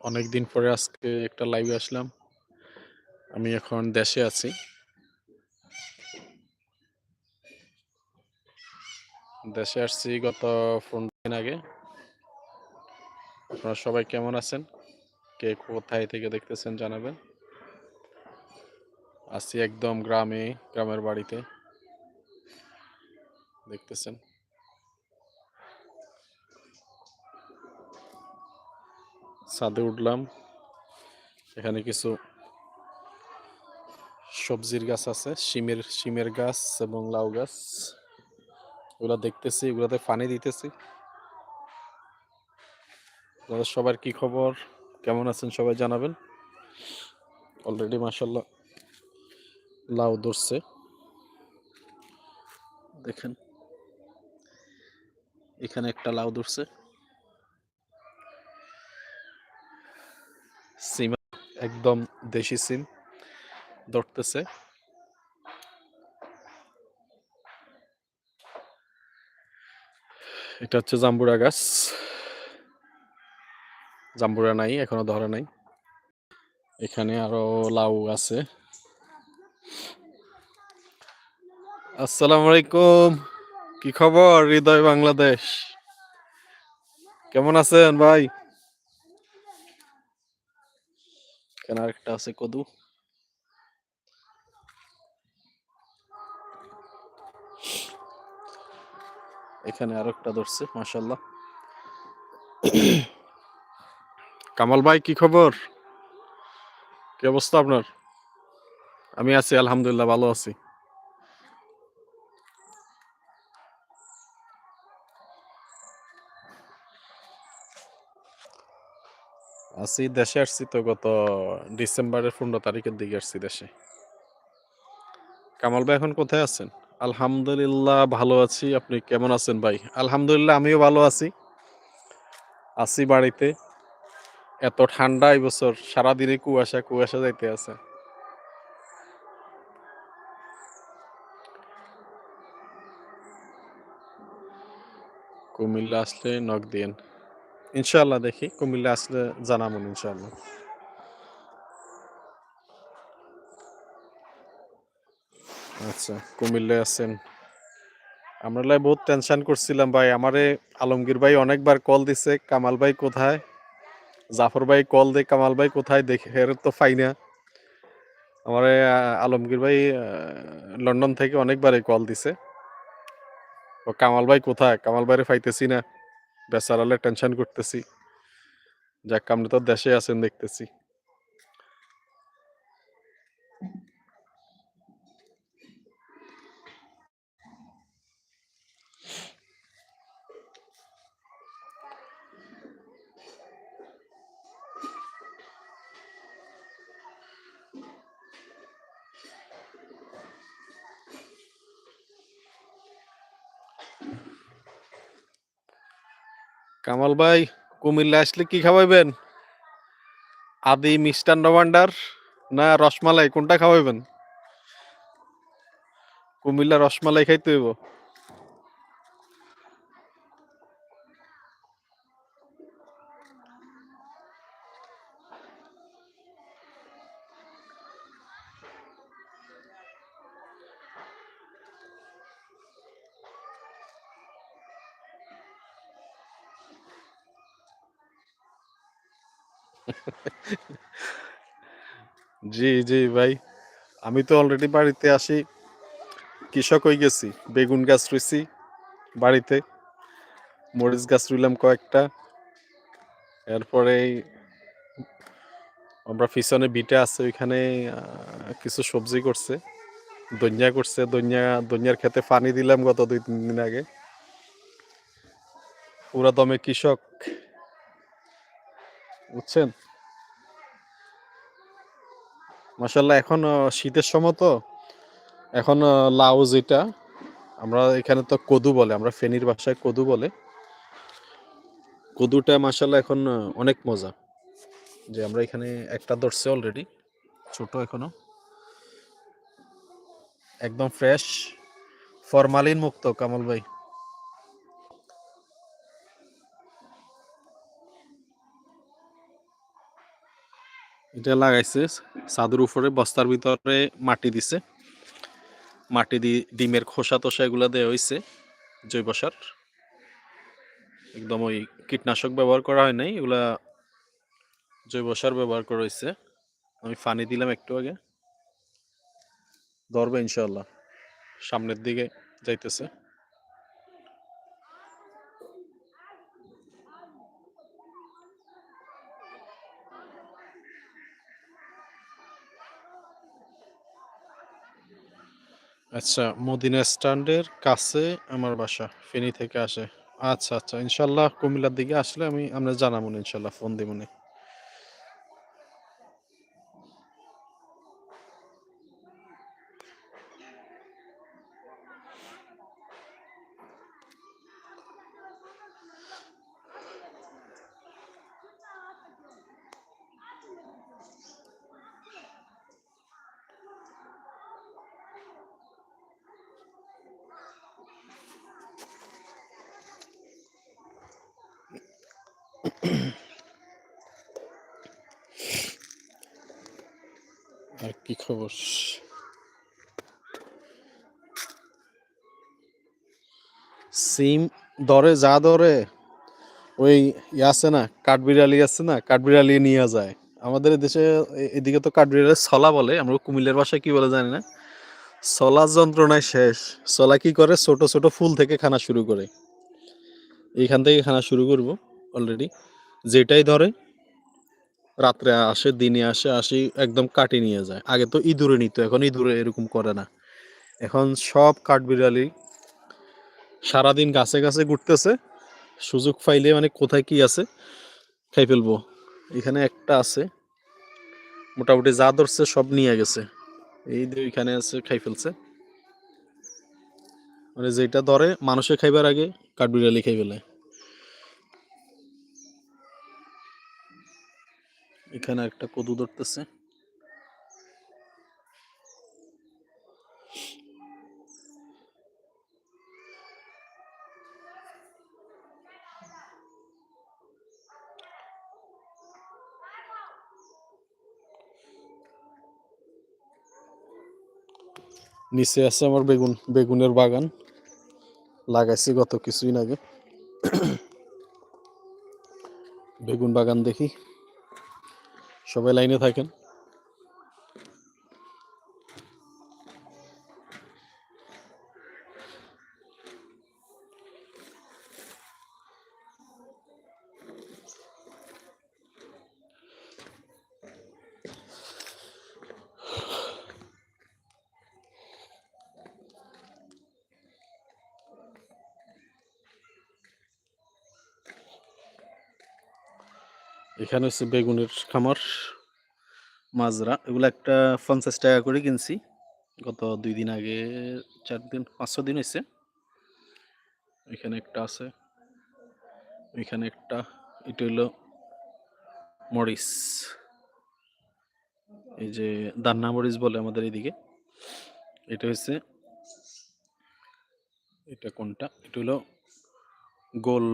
অনেকদিন পরে আজকে একটা লাইভে আসলাম। আমি এখন দেশে আছি। দেশে আসছি গত ১৫ দিন আগে। আপনারা সবাই কেমন আছেন? কে কোথায় থেকে দেখতেছেন জানাবেন। আছি একদম গ্রামে, গ্রামের বাড়িতে। দেখতেছেন। ছাদে উঠলাম। এখানে কিছু সবজির গাছ আছে। শিমের শিমের গাছ এবং লাউ গাছ। ওগুলা দেখতেছি, ওগুলাতে পানি দিতেছি। আপনাদের সবার কি খবর? কেমন আছেন সবাই জানাবেন। অলরেডি মাশাআল্লাহ লাউ ধরছে। দেখেন। এখানে একটা লাউ ধরছে। সিম একদম দেশি সিম ধরতেছে। এটা হচ্ছে জাম্বুরা গাছ। জাম্বুরা নাই, এখনও ধরে নাই। এখানে আরও লাউ আছে। আসসালামু আলাইকুম। কি খবর হৃদয় বাংলাদেশ? কেমন আছেন ভাই? এখানে আরেকটা আছে কদু। এখানে আরেকটা ধরছে মাসাল্লাহ কামাল ভাই, কি খবর? কি অবস্থা আপনার? আমি আছি, আলহামদুলিল্লাহ, ভালো আছি। আছি দেশে আসছি তো গত ডিসেম্বরের ১৫ তারিখের দিকে আসছি দেশে। কামাল ভাই এখন কোথায় আছেন? আলহামদুলিল্লাহ ভালো আছি। আপনি কেমন আছেন ভাই? আলহামদুলিল্লাহ আমিও ভালো আছি। আছি বাড়িতে। এত ঠান্ডা এই বছর সারাদিনে কুয়াশা, কুয়াশা যাইতে আছে। কুমিল্লা আসলে নক দিয়েন। ইনশাআল্লাহ দেখি কুমিল্লা আসলে জানাব ইনশাল্লাহ আচ্ছা, কুমিল্লায় আছেন। আমরা লাই বহুত টেনশন করছিলাম ভাই। আমারে আলমগীর ভাই অনেকবার কল দিছে, কামাল ভাই কোথায়? জাফর ভাই কল দে কামাল ভাই কোথায়? দেখি তো পাই না। আমারে আলমগীর ভাই লন্ডন থেকে অনেকবারই কল দিছে। ও কামাল ভাই কোথায়? কামাল ভাইরে পাইতেছি না। বেচারালে টেনশন করতেছি। যাক আপনি তো দেশে আছেন দেখতেছি। কামাল ভাই, কুমিল্লা আসলে কি খাওয়াইবেন? আদি মিষ্টান্ন ভান্ডার না রসমালাই কোনটা খাওয়াইবেন? কুমিল্লা রসমালাই খাইতে হইব। জি, জি ভাই। আমি তো অলরেডি বাড়িতে আসি। কৃষক হয়ে গেছি। বেগুন গাছ রুইছি বাড়িতে। মরিচ গাছ রুইলাম কয়েকটা। এরপরেই আমরা পিছনে ভিটা আছে ওইখানে কিছু সবজি করছে। ধইন্যা করছে। ধইন্যা ধইন্যার ক্ষেতে পানি দিলাম গত ২-৩ দিন আগে। পুরা দমে কৃষক। বুঝছেন? মাশাআল্লাহ, এখন শীতের সময় তো। এখন লাউ যেটা, আমরা এখানে তো কদু বলে। আমরা ফেনীর ভাষায় কদু বলে। কদুটা মাশাআল্লাহ এখন অনেক মজা। যে আমরা এখানে একটা ধরছে অলরেডি। ছোট এখনও। একদম ফ্রেশ। ফরমালিন মুক্ত, কামাল ভাই। এটা লাগাইছে। ছাদের উপরে, বস্তার ভিতরে মাটি দিছে। মাটি দিয়ে ডিমের খোসা তোসা এগুলা দেওয়া হয়েছে জৈব সার। একদম ওই কীটনাশক ব্যবহার করা হয় নাই, এগুলা জৈব সার ব্যবহার করা হয়েছে আমি পানি দিলাম একটু আগে। ধরবে ইনশাল্লাহ সামনের দিকে যাইতেছে। আচ্ছা মদিনা স্ট্যান্ডের কাছে আমার বাসা, ফেনী থেকে আসে। আচ্ছা আচ্ছা ইনশাল্লাহ কুমিল্লার দিকে আসলে আমি, আমরা জানাব ইনশাল্লাহ, ফোন দিব আর কি খবর? সিম ধরে যা ধরে ওই আছে না, কাঠবিড়ালি আছে না, কাঠবিড়ালি নিয়ে যায়। আমাদের দেশে এদিকে তো কাঠবিড়ালি ছলা বলে, আমরা কুমিল্লার ভাষায় কি বলে জানি না। ছলা যন্ত্রণায় শেষ। ছলা কি করে? ছোট ছোট ফুল থেকে খানা শুরু করে। এইখান থেকে খানা শুরু করব অলরেডি যেটাই ধরে, রাত্রে আসে, দিনে আসে আসি একদম কাটি নিয়ে যায়। আগে তো ইঁদুরে নিত, এখন ইঁদুরে এরকম করে না। এখন সব কাঠবিড়ালি সারাদিন গাছে গাছে ঘুরতেছে। সুযোগ পাইলে মানে কোথায় কি আছে, খাই ফেলব। এখানে একটা আছে, মোটামুটি যা ধরছে সব নিয়ে গেছে। এই যে এখানে আছে, খাই ফেলছে। মানে যেটা ধরে, মানুষে খাইবার আগে কাঠবিড়ালি খাই ফেলে। এখানে একটা কদু ধরতেছে। নিচে আছে আমার বেগুন, বেগুনের বাগান। লাগাইছি গত কিছুদিন আগে। বেগুন বাগান দেখি। সবাই লাইনে থাকেন। এখানে হচ্ছে বেগুনের খামার, মাজরা, এগুলো একটা পঞ্চাশ টাকা করে কিনছি। গত দুই দিন আগে, চার দিন, পাঁচ ছ দিন হয়েছে। এখানে একটা আছে, এখানে একটা, এটা হলো মরিচ। এই যে দান্না মরিচ বলে আমাদের এদিকে। এটা হচ্ছে, এটা কোনটা? এটা হলো গোল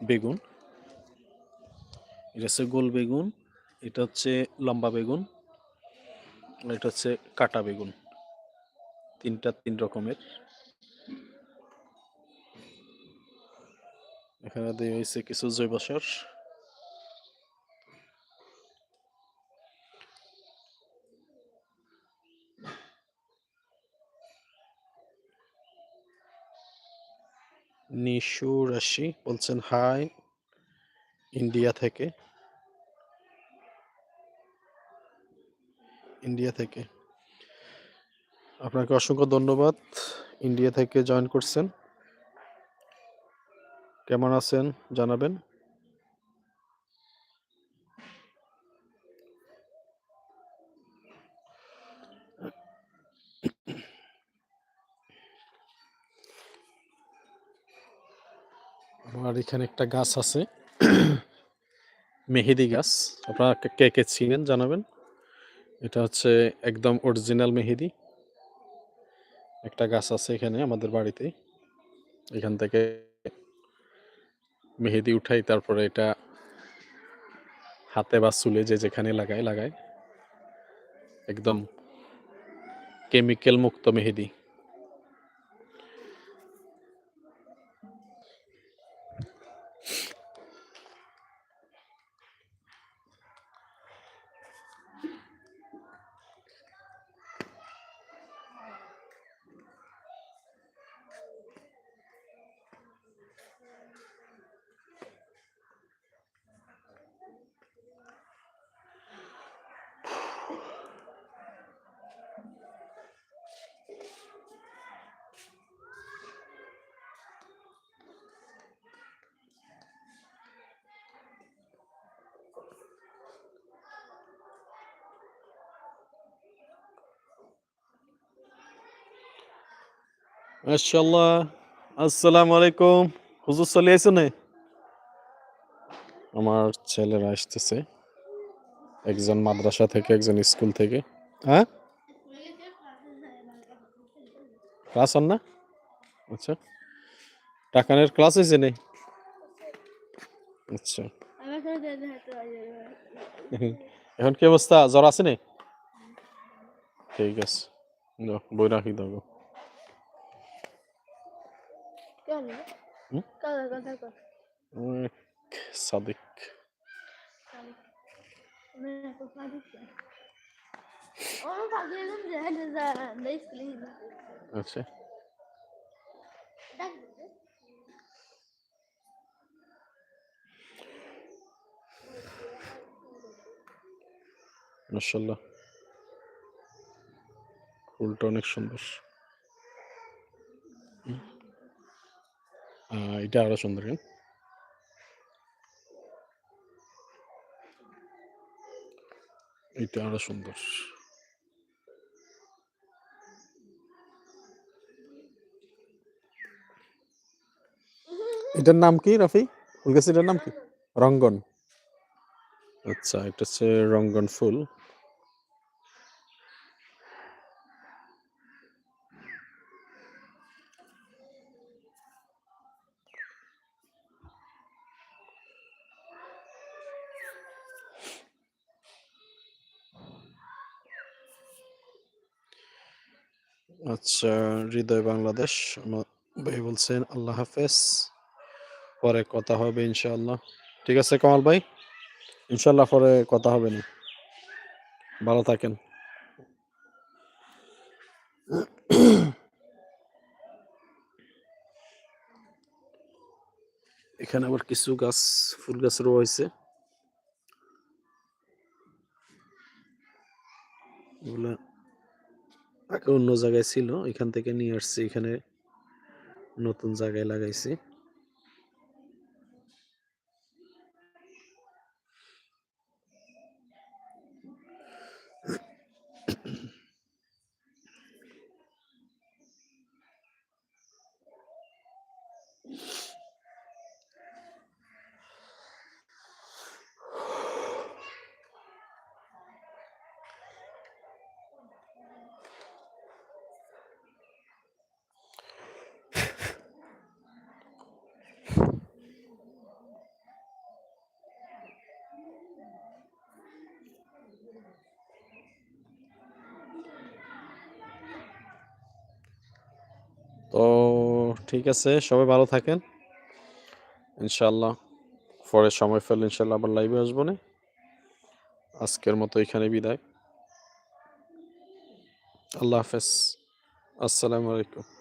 বেগুন। এটা হচ্ছে গোল বেগুন, এটা হচ্ছে লম্বা বেগুন এটা হচ্ছে কাটা বেগুন। তিনটা তিন রকমের। এখানে দেওয়া হয়েছে কিছু জৈব সার। নিশু রাশি বলছেন হাই। ইন্ডিয়া থেকে। ইন্ডিয়া থেকে। আপনাকে অসংখ্য ধন্যবাদ। ইন্ডিয়া থেকে জয়েন করছেন। কেমন আছেন জানাবেন? আমার এখানে একটা গাছ আছে। মেহেদি গাছ। আপনারা কে- কে চিনেন, জানাবেন। এটা হচ্ছে একদম অরিজিনাল মেহেদি। একটা গাছ আছে এখানে আমাদের বাড়িতে। এখান থেকে মেহেদি উঠাই, তারপরে এটা হাতে বা চুলে যে যেখানে লাগায় লাগায়। একদম কেমিক্যাল মুক্ত মেহেদি। মাশাল্লাহ আসসালামু আলাইকুম হুজুর চলে আইছেন আমার ছেলেরা আসতেছে। একজন মাদ্রাসা থেকে, একজন স্কুল থেকে। হ্যাঁ? ক্লাস হন না? আচ্ছা। টাকানের ক্লাস হয়েছে নেই? আচ্ছা। এখন কি অবস্থা? জ্বর আছে নি? ঠিক আছে। বই রাখি দাও হুম? উম, সাদিক। আচ্ছা। মাশাল্লাহ ফুলটা অনেক সুন্দর। এটা আরও সুন্দর কেন এটা আরও সুন্দর। এটার নাম কি রাফি? ফুল গাছের নাম কি? রঙ্গন। আচ্ছা এটা হচ্ছে রঙ্গন ফুল। আচ্ছা হৃদয় বাংলাদেশ ভাই বলছেন, আল্লাহ হাফেজ। পরে কথা হবে ইনশাআল্লাহ। ঠিক আছে কামাল ভাই? ইনশাআল্লাহ পরে কথা হবে না। ভালো থাকেন। এখানে আবার কিছু গাছ, ফুল গাছ রোয়া হয়েছে এগুলা অন্য জায়গায় ছিল এখান থেকে নিয়ে আসছি এখানে নতুন জায়গায় লাগাইছি। তো ঠিক আছে, সবাই ভালো থাকেন। ইনশাল্লাহ পরে সময় পেলে ইনশাল্লাহ আবার লাইভে আসব না। আজকের মতো এখানে বিদায়। আল্লাহ হাফেজ। আসসালামু আলাইকুম।